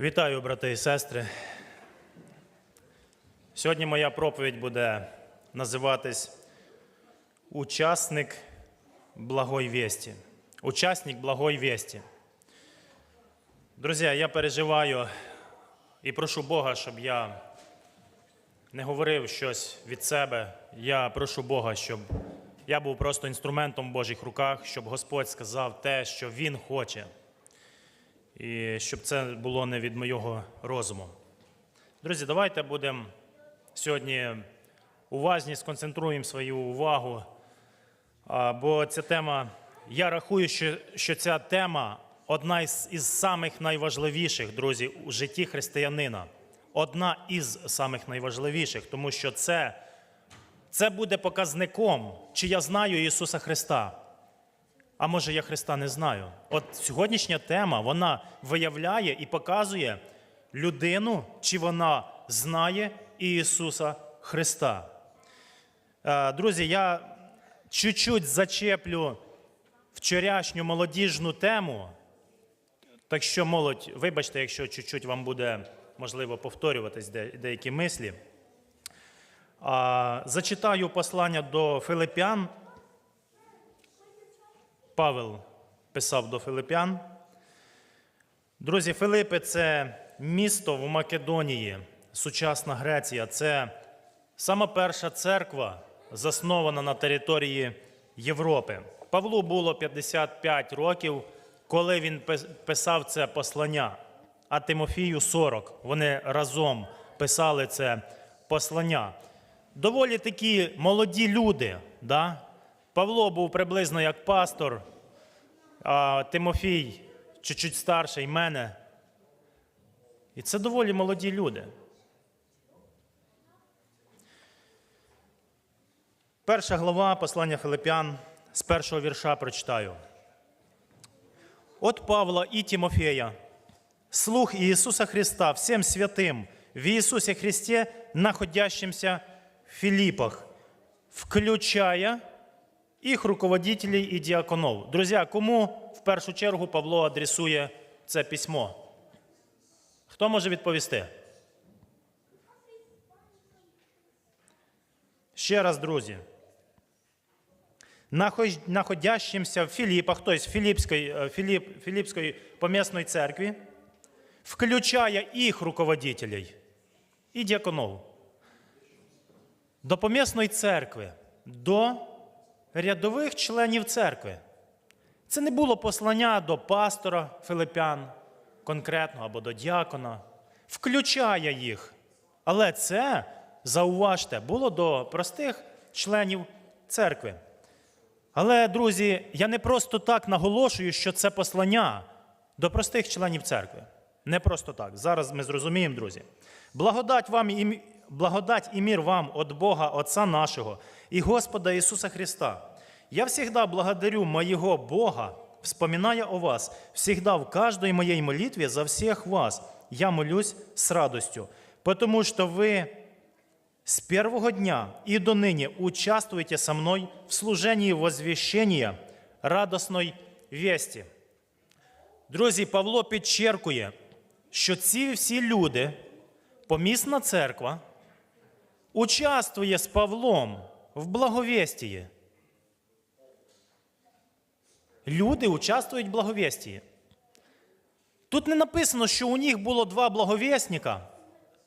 Вітаю, брати і сестри. Сьогодні моя проповідь буде називатись Учасник благої вісті. Учасник благої вісті. Друзі, я переживаю і прошу Бога, щоб я не говорив щось від себе. Я прошу Бога, щоб я був просто інструментом в Божих руках, щоб Господь сказав те, що Він хоче. І щоб це було не від моєго розуму. Друзі, давайте будемо сьогодні уважні, сконцентруємо свою увагу. Бо ця тема, я рахую, що, що ця тема одна із, із самих найважливіших, друзі, у житті християнина. Одна із самих найважливіших, тому що це, це буде показником, чи я знаю Ісуса Христа. А може, я Христа не знаю. От сьогоднішня тема вона виявляє і показує людину, чи вона знає Ісуса Христа. Е, Друзі, я чуть-чуть зачеплю вчорашню молодіжну тему. Так що, молодь, вибачте, якщо чуть-чуть вам буде можливо повторюватись деякі мислі. Зачитаю послання до Филипян, Павел писав до Филипян. Друзі, Филипи це місто в Македонії, сучасна Греція. Це сама перша церква, заснована на території Європи. Павлу було 55 років, коли він писав це послання, а Тимофію 40. Вони разом писали це послання. Доволі такі молоді люди. Да? Павло був приблизно як пастор, а Тимофій чуть-чуть старший мене. І це доволі молоді люди. Перша глава послання Филипян з першого вірша прочитаю. От Павла і Тимофея, слух Иисуса Христа всем святым в Иисусе Христе, находящимся в Филиппах, включая їх руководителей і діаконов. Друзі, кому в першу чергу Павло адресує це письмо? Хто може відповісти? Ще раз, друзі. Находящимся в Филиппах, то есть в Филиппской, э, Филипп, Филиппской поместной церкви, включая их руководителей і діаконов, до помісної церкви, до рядових членів церкви. Це не було послання до пастора Филипян конкретно або до діакона, включає їх. Але це, зауважте, було до простих членів церкви. Але, друзі, я не просто так наголошую, що це послання до простих членів церкви. Не просто так. Зараз ми зрозуміємо, друзі. Благодать вам і, благодать і мир вам от Бога Отца нашого і Господа Ісуса Христа. Я всегда благодарю моего Бога, вспоминая о вас, всегда в каждой моей молитве за всех вас. Я молюсь с радостью, потому что вы с первого дня и до ныне участвуете со мной в служении возвещения радосної вісті. Друзі, Павло підчеркує, що ці всі люди, помісна церква, участвує з Павлом в благовістії. Люди участвують в благовістії. Тут не написано, що у них було два благовісника,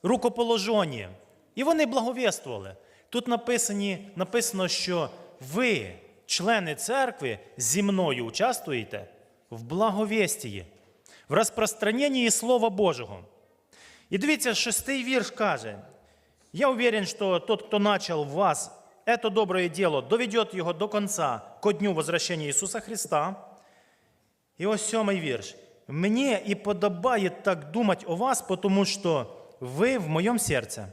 рукоположені, і вони благовіствували. Тут написані, написано, що ви, члени церкви, зі мною участвуєте в благовістії, в розпространенні Слова Божого. І дивіться, шестий вірш каже: Я уверен, что тот, кто начал в вас это доброе дело, доведет его до конца, ко дню возвращения Иисуса Христа. І ось сьомий вірш. Мені і подобає так думать о вас, потому что вы в моем сердце.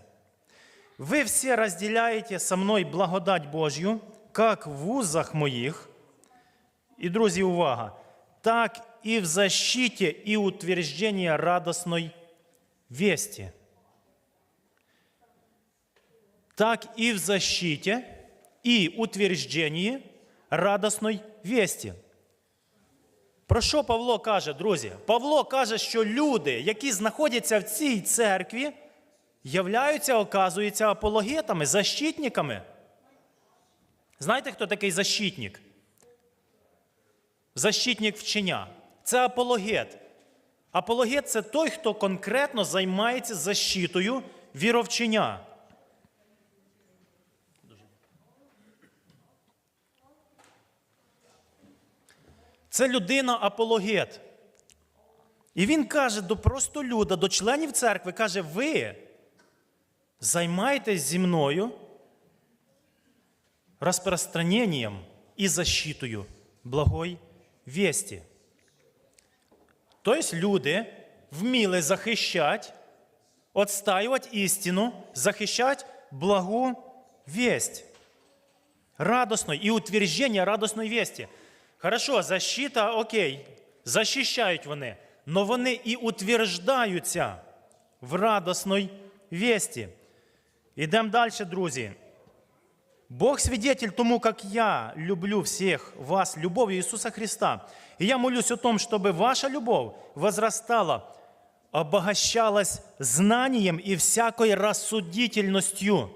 Вы все разделяете со мной благодать Божью, как в узах моїх. І, друзі, увага, так і в защите і утверждении радостной вести. Так и в защите и утверждении радостной вести. Про що Павло каже, друзі? Павло каже, що люди, які знаходяться в цій церкві, являються, оказуються апологетами, защитниками. Знаєте, хто такий защитник? Защитник вчення. Це апологет. Апологет це той, хто конкретно займається защитою віровчення. Це людина апологет. І він каже до простолюда, до членів церкви, каже: ви займайтесь зі мною розпространенням і защитою благой вісті. Тобто люди вміли захищати, отстаювати істину, захищати благу весть. Радостной і утверждення радосної вісті. Хорошо, защита, окей, захищають вони, але вони і утверждаються в радосної вісті. Ідемо далі, друзі. Бог свидетель тому, как я люблю всех вас любовью Иисуса Христа. И я молюсь о том, чтобы ваша любовь возрастала, обогащалась знанием і всякою розсудительностью.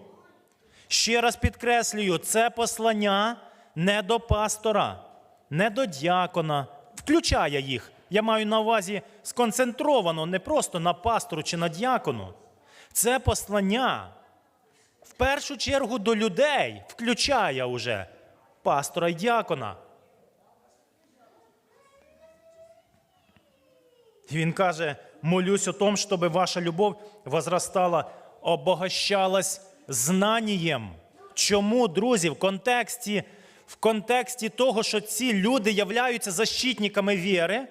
Ще раз підкреслюю, це послання не до пастора, не до діакона, включає їх. Я маю на увазі сконцентровано не просто на пастору чи на діакону. Це послання в першу чергу до людей включає уже пастора і діакона. І він каже: молюсь о том, щоб ваша любов возрастала, обогащалась знанням. Чому, друзі, в контексті, в контексті того, що ці люди являються защитниками віри,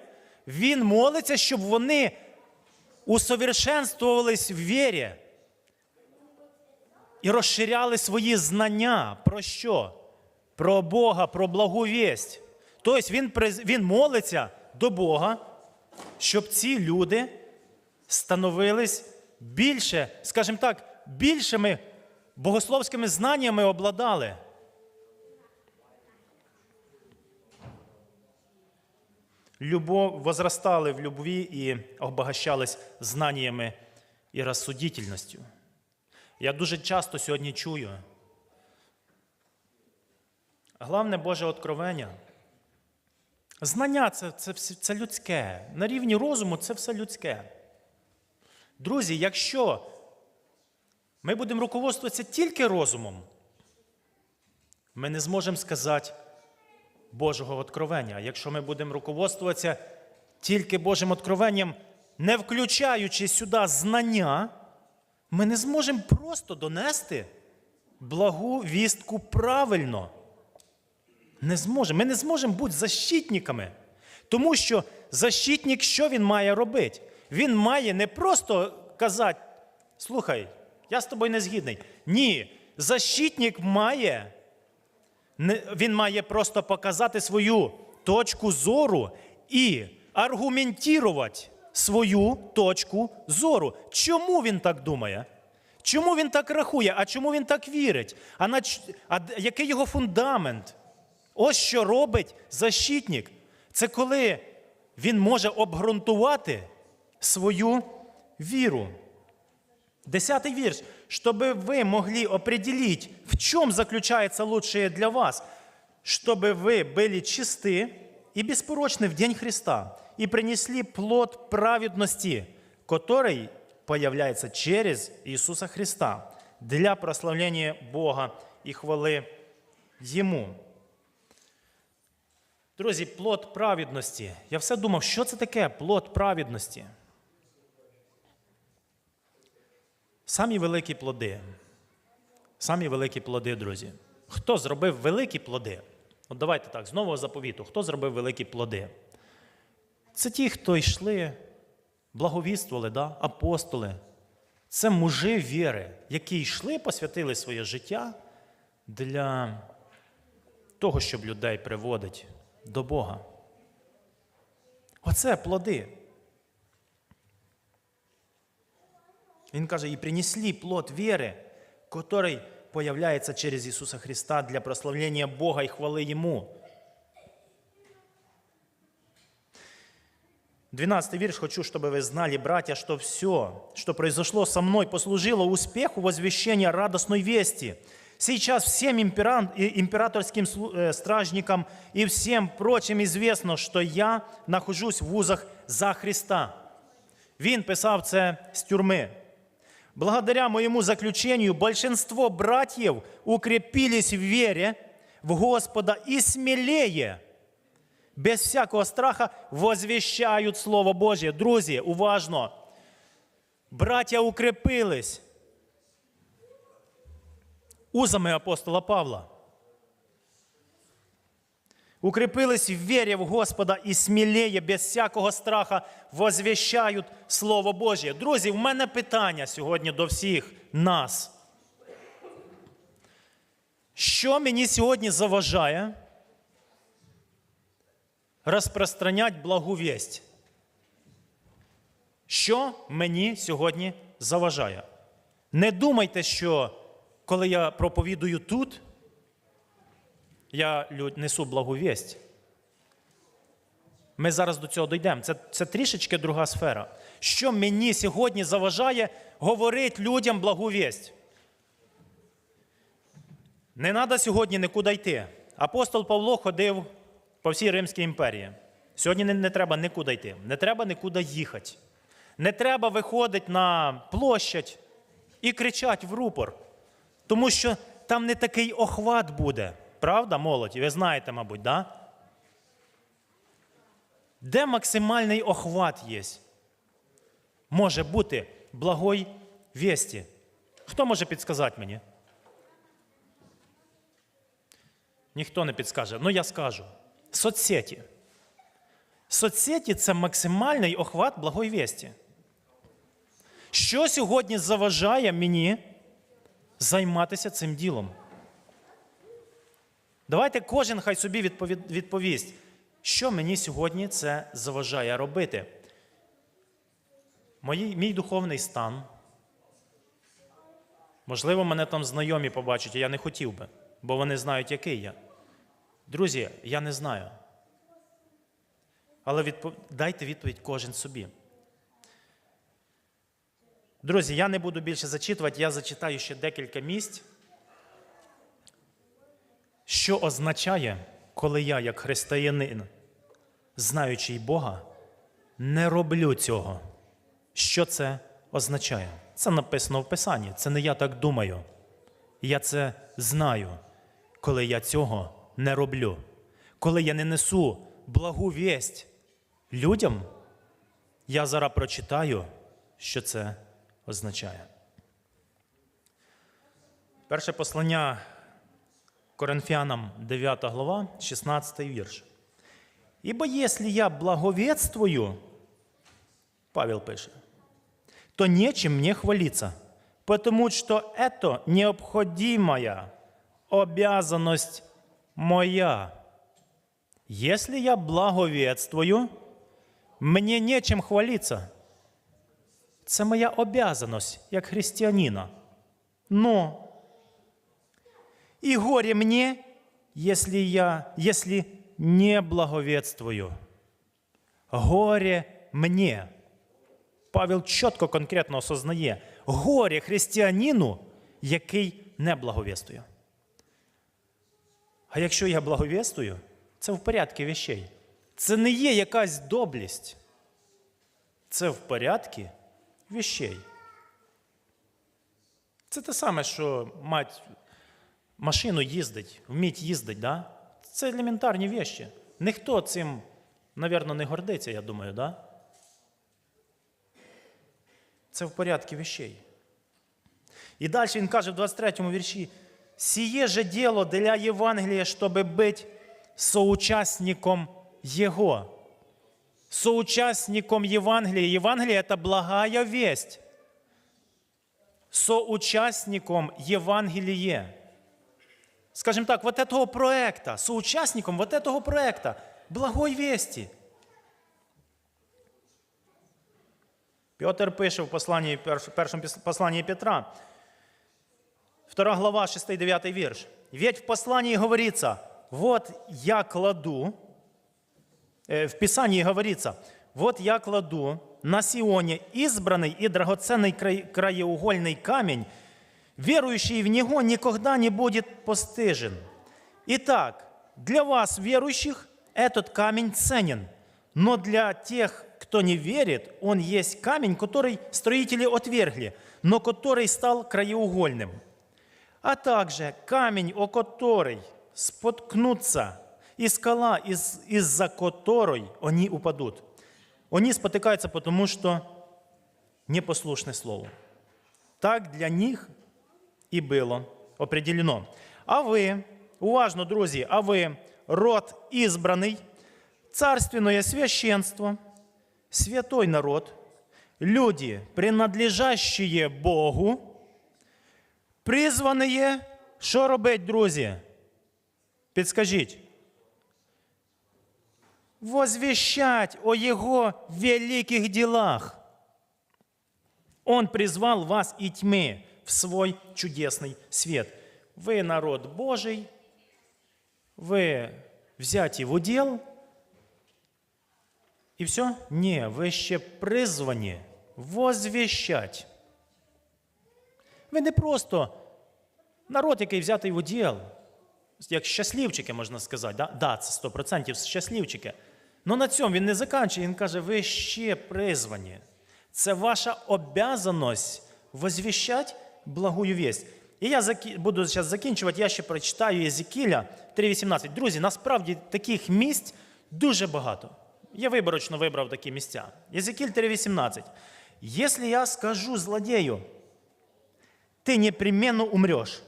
він молиться, щоб вони усовершенствувались в вірі і розширяли свої знання. Про що? Про Бога, про благу вість. Тобто він, він молиться до Бога, щоб ці люди становились більше, скажімо так, більшими богословськими знаннями обладали. Любов возрастали в любві і обогащались знаннями і розсудительністю. Я дуже часто сьогодні чую. Головне Боже откровення. Знання це, це, це людське. На рівні розуму це все людське. Друзі, якщо ми будемо руководствуватися тільки розумом, ми не зможемо сказати Божого откровення. Якщо ми будемо руководствуватися тільки Божим откровенням, не включаючи сюди знання, ми не зможемо просто донести благу вістку правильно. Не зможемо. Ми не зможемо бути защитниками. Тому що защитник, що він має робити? Він має не просто казати, слухай, я з тобою не згідний. Ні, защитник має, він має просто показати свою точку зору і аргументувати свою точку зору. Чому він так думає? Чому він так рахує? А чому він так вірить? А, на, а який його фундамент? Ось що робить защитник. Це коли він може обґрунтувати свою віру. Десятый вірш Чтобы вы могли определить, в чем заключается лучшее для вас, чтобы вы были чисты и беспорочны в день Христа и принесли плод праведности, который появляется через Иисуса Христа для прославления Бога и хвали Ему. Друзі, плод праведності. Я все думав, що це таке плод праведності? Самі великі плоди. Самі великі плоди, друзі. Хто зробив великі плоди? От давайте так, з нового заповіту. Хто зробив великі плоди? Це ті, хто йшли, благовіствували, да? апостоли. Це мужи віри, які йшли, посвятили своє життя для того, щоб людей приводить до Бога. Оце плоди. Він каже, і принесли плод віри, который появляется через Иисуса Христа для прославления Бога и хвалы Ему. 12 вірш. Хочу, чтобы вы знали, братья, что все, что произошло со мной, послужило успеху возвещения радостной вести. Сейчас всем импера- и императорским слу- э, стражникам и всем прочим известно, что я нахожусь в вузах за Христа. Він писав це з тюрми. Благодаря моему заключению большинство братьев укрепились в вере в Господа и смелее, без всякого страха, возвещают Слово Божье. Друзі, уважно. Браття укрепились узами апостола Павла. Укрепились в вере в Господа і смілее, без всякого страха, возвіщають Слово Божє. Друзі, в мене питання сьогодні до всіх нас. Що мені сьогодні заважає розпространять благу вість? Що мені сьогодні заважає? Не думайте, що коли я проповідую тут, я несу благу вість. Ми зараз до цього дійдемо. Це, це трішечки друга сфера. Що мені сьогодні заважає говорити людям благу вість? Не треба сьогодні нікуди йти. Апостол Павло ходив по всій Римській імперії. Сьогодні не, не треба нікуди йти, не треба нікуди їхати. Не треба виходити на площадь і кричати в рупор. Тому що там не такий охват буде. Правда, молодь? Ви знаєте, мабуть, да? Де максимальний охват є? Може бути благой вісті. Хто може підсказати мені? Ніхто не підскаже. Ну я скажу. Соцсеті. Соцсеті це максимальний охват благої вісті. Що сьогодні заважає мені займатися цим ділом? Давайте кожен хай собі відпові- відповість, що мені сьогодні це заважає робити. Мої, мій духовний стан. Можливо, мене там знайомі побачать, а я не хотів би, бо вони знають, який я. Друзі, я не знаю. Але відпо... дайте відповідь кожен собі. Друзі, я не буду більше зачитувати, я зачитаю ще декілька місць. Що означає, коли я, як християнин, знаючий Бога, не роблю цього? Що це означає? Це написано в Писанні. Це не я так думаю. Я це знаю, коли я цього не роблю. Коли я не несу благу вість людям, я зараз прочитаю, що це означає. Перше послання Коринфянам 9 глава, 16 вірш. Ибо если я благовествую, Павел пише, то нечем мне хвалиться, потому что это необходимая обязанность моя. Если я благовествую, мне нечем хвалиться. Це моя обязанность як христианина. Но и горе мне, если я, если не благовествую. Горе мне. Павел чітко конкретно осознає горе християнину, який не благовествує. А якщо я благовествую, це в порядку вещей. Це не є якась доблість. Це в порядку вещей. Це те саме, що мать машину їздить, вміть їздить, да? Це елементарні вещі. Ніхто цим, напевно, не гордиться, я думаю, да? Це в порядку вещей. І далі він каже в 23 вірші: «Сіє же діло для Євангелія, щоб бути соучасником Його. Соучасником Євангелія. Євангелія – це благая весть. Соучасником Євангелія Скажем так, вот этого проекта, соучастником вот этого проекта, благой вести. Петр пише в посланні, перш- першому піс- посланні Петра, 2 глава, 6-9 вірш. Ведь в послании говорится, вот я кладу, э, в Писании говорится, вот я кладу на Сионе избранный и драгоценный край- краеугольный камень, верующий в него никогда не будет постыжен. Итак, для вас, верующих, этот камень ценен, но для тех, кто не верит, он есть камень, который строители отвергли, но который стал краеугольным. А также камень, о который споткнутся, и скала, из- из-за которой они упадут. Они спотыкаются, потому что непослушны Слову. Так для них і було определено. А ви, уважно, друзі, а ви род ізбраний, царственное священство, святой народ, люди, принадлежащие Богу, призвані, що робить, друзі? Підскажіть. Возвещать о Его великих делах. Он призвал вас и тьмы в свой чудесный свет. Вы народ Божий, вы взяті в уділ, і все? Ні, ви ще призвані возвіщать. Ви не просто народ, який взятий в уділ, як щасливчики, можна сказати. Да, да це 100% щасливчики. Але на цьому він не заканчує, він каже, ви ще призвані. Це ваша обязанность возвіщати благую весть. І я буду зараз закінчувати, я ще прочитаю Єзекіля 3.18. Друзі, насправді таких місць дуже багато. Я виборочно вибрав такі місця. Єзекіль 3.18. Якщо я скажу злодею, ти непременно умреш,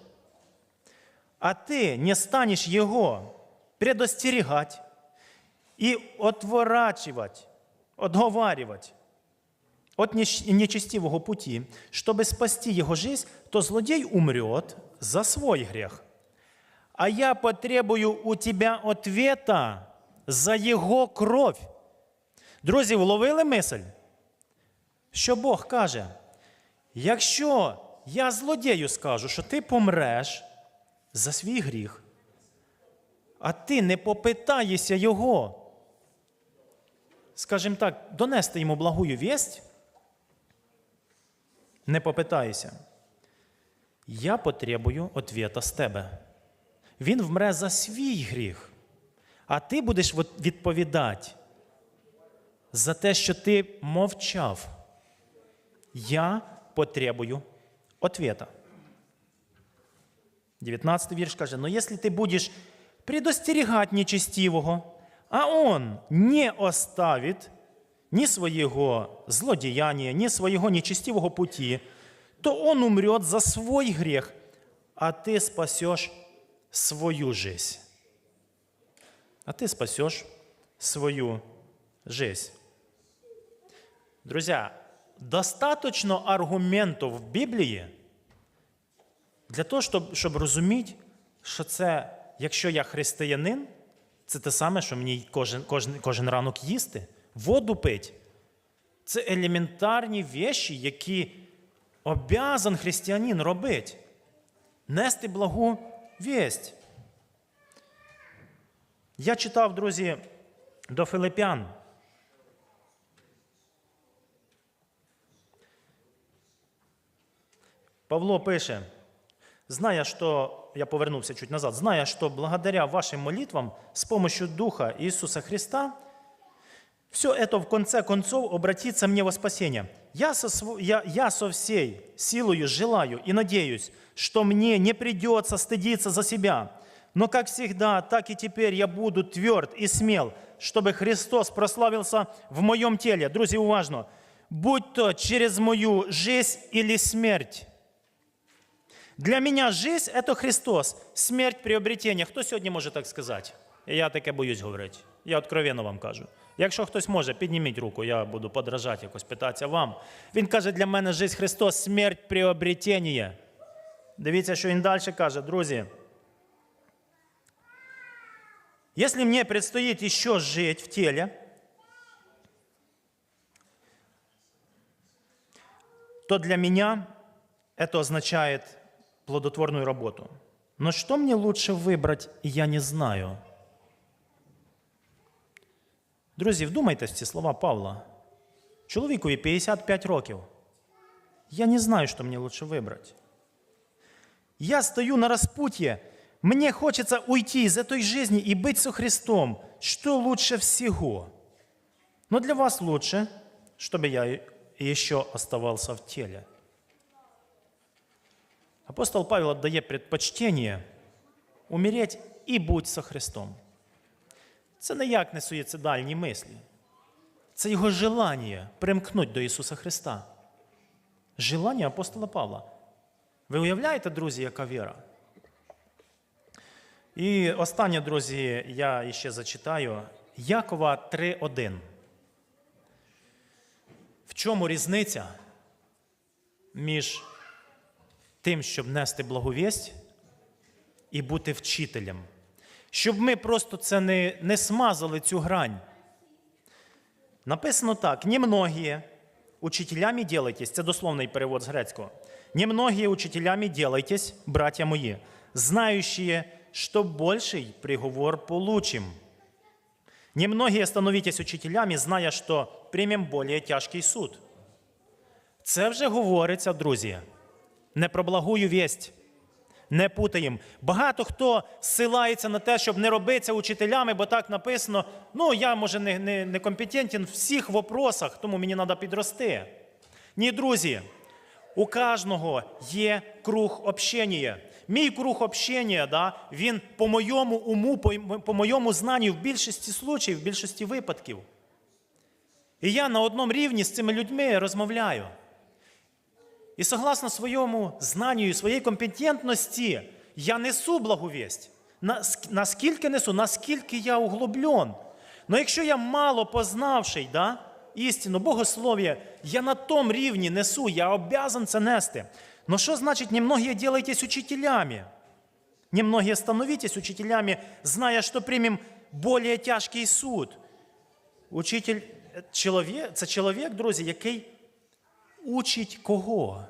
а ты не станешь его предостерегать и отворачивать, отговаривать от нечестивого пути, чтобы спасти его жизнь, то злодей умрет за свой грех. А я потребую у тебя ответа за його кров. Друзі, вловили мисль? Що Бог каже, якщо я злодію скажу, що ти помреш за свій гріх, а ти не попитаєшся його, скажімо так, донести йому благую вість, не попитаєшся. Я потребую ответа з тебе. Він вмре за свій гріх, а ти будеш відповідати за те, що ти мовчав. Я потребую ответа. 19 вірш каже: Но если ты будешь предостерегать нечестивого, а он не оставит ни своего злодеяния, ни своего нечестивого пути, то он умрет за свой грех, а ты спасешь свою жизнь. А ты спасешь свою жизнь. Друзья, достаточно аргументів в Біблії для того, щоб, щоб розуміти, що це, якщо я християнин, це те саме, що мені кожен, кожен, кожен ранок їсти, воду пить. Це елементарні віші, які обязан християнин робити. Нести благу вість. Я читав, друзі, до Филипян. Павло пише, зная, что, я повернувся чуть назад, зная, что благодаря вашим молитвам с помощью Духа Иисуса Христа все это в конце концов обратится мне во спасение. Я со, я, я со всей силою желаю и надеюсь, что мне не придется стыдиться за себя. Но как всегда, так и теперь я буду тверд и смел, чтобы Христос прославился в моем теле. Друзі, уважно. Будь то через мою жизнь или смерть. Для меня жизнь – это Христос, смерть – приобретення. Хто сьогодні може так сказати? Я таке боюсь говорити. Я откровенно вам кажу. Якщо хтось може, підніміть руку, я буду подражати якось питатися вам. Він каже, для мене жизнь Христос, смерть – приобретення. Дивіться, що він далі каже, друзі. Если мне предстоит еще жить в теле, то для меня это означает плодотворную работу. Но что мне лучше выбрать, я не знаю. Друзі, вдумайтесь в ці слова Павла. Чоловікові 55 років. Я не знаю, что мне лучше выбрать. Я стою на распутье. Мне хочется уйти из этой жизни и быть со Христом. Что лучше всего? Но для вас лучше, чтобы я еще оставался в теле. Апостол Павел отдає предпочтение умереть і будь со Христом. Це ніяк не суїцидальні мислі. Це його желання примкнути до Ісуса Христа. Желання апостола Павла. Ви уявляєте, друзі, яка віра? І останнє, друзі, я ще зачитаю. Якова 3.1. В чому різниця між тим, щоб нести благовість і бути вчителем? Щоб ми просто це не, не смазали цю грань. Написано так: немногие учителями делайтесь, це дословний перевод з грецького. Немногие учителями делайтесь, братья мои, знающие, что больший приговор получим. Немногие становитесь учителями, зная, що приймем более тяжкий суд. Це вже говориться, друзі, не про благую вість. Не путаємо. Багато хто силається на те, щоб не робитися учителями, бо так написано: ну, я, може, не, не, не компетентен в всіх вопросах, тому мені треба підрости. Ні, друзі, у кожного є круг общення. Мій круг общення, да, він по моєму уму, по, по моєму знанню в більшості случаїв, в більшості випадків. І я на одному рівні з цими людьми розмовляю. І согласно своєму знанню і своїй компетентності, я несу благовість. Наскільки несу, наскільки я углублен. Но якщо я мало познавший да, істину, богослов'я, я на тому рівні несу, я обязан це нести. Но що значить, немногие делайтесь учителями? Немногие становитесь учителями, зная, що приймем более тяжкий суд. Учитель е, чоловік, це чоловік, друзі, який учить кого?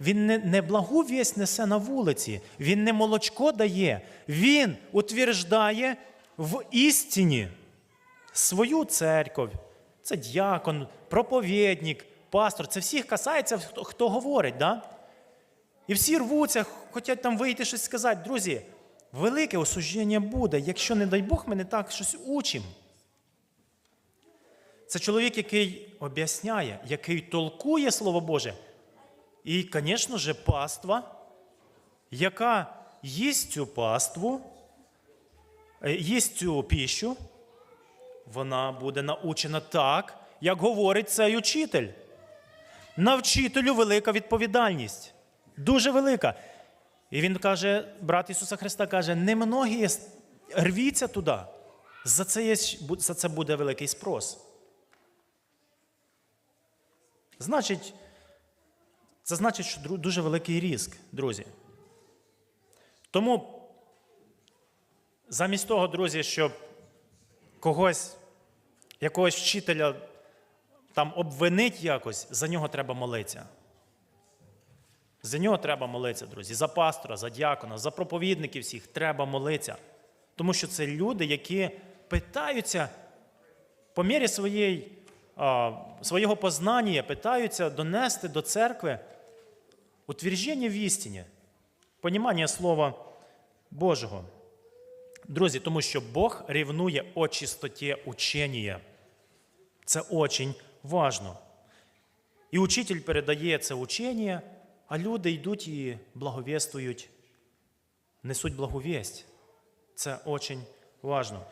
Він не, не благу вість несе на вулиці, він не молочко дає, він утверждає в істині свою церковь. Це діакон, проповідник, пастор. Це всіх касається, хто, хто говорить. Да? І всі рвуться, хочуть там вийти щось сказати. Друзі, велике осудження буде, якщо, не дай Бог, ми не так щось учимо. Це чоловік, який об'ясняє, який толкує Слово Боже. І, звісно ж, паства, яка їсть цю паству, е, їсть цю піщу, вона буде научена так, як говорить цей учитель. На вчителю велика відповідальність. Дуже велика. І він каже, брат Ісуса Христа каже, немногі рвіться туди. За це, є, за це буде великий спрос. Значить, це значить, що дуже великий ризик, друзі. Тому замість того, друзі, щоб когось, якогось вчителя там обвинить якось, за нього треба молитися. За нього треба молитися, друзі. За пастора, за діакона, за проповідників всіх треба молитися. Тому що це люди, які питаються по мірі своєї, а, свого познання, питаються донести до церкви утвердження в істині, понімання Слова Божого. Друзі, тому що Бог рівнує о чистоті учення. Це дуже важно. І учитель передає це учення, а люди йдуть і благовествують, несуть благовість. Це дуже важно.